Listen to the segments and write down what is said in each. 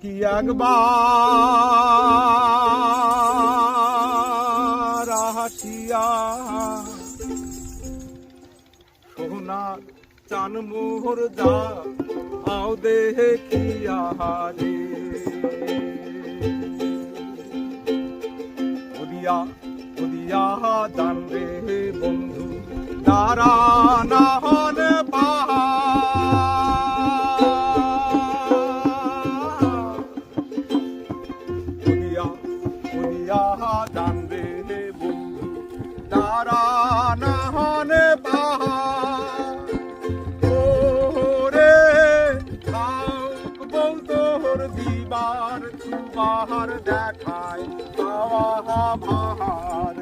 কি একবার হাসিয়া সোনা চান মোহর যা, আও দেখিয়া রে উদিয়া উদিয়া দান রে বন্ধু তারা না উদিয়া জানবে বন্ধু তারা না হন কাউক দিবার দেখায় পাওয়া ভার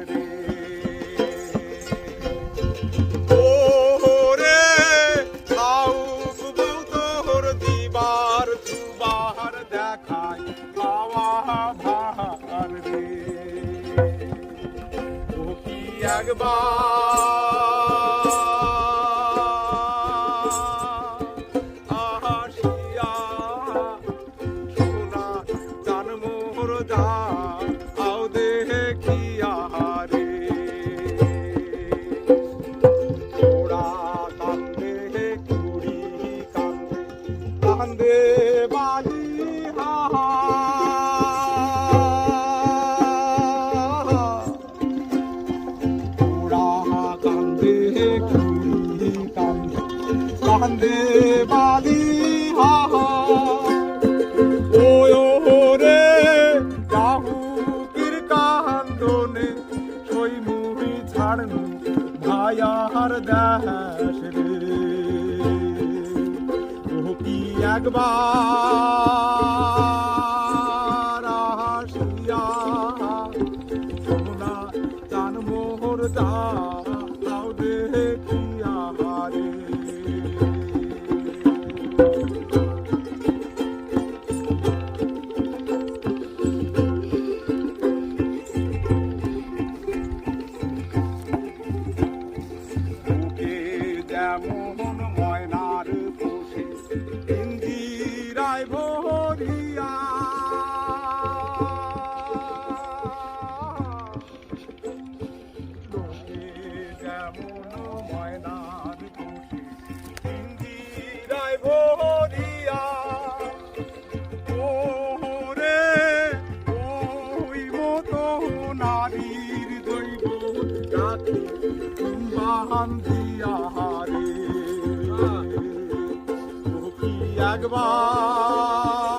কি কান্দে বালি হা ওয় রে, যাহু কির কান্দনে সই মুহি ছাড়নু ভায়ার দেশ রে। ও কি একবার মতো নারীর দৈব জাতি বাহান দিয়া হারে। একবার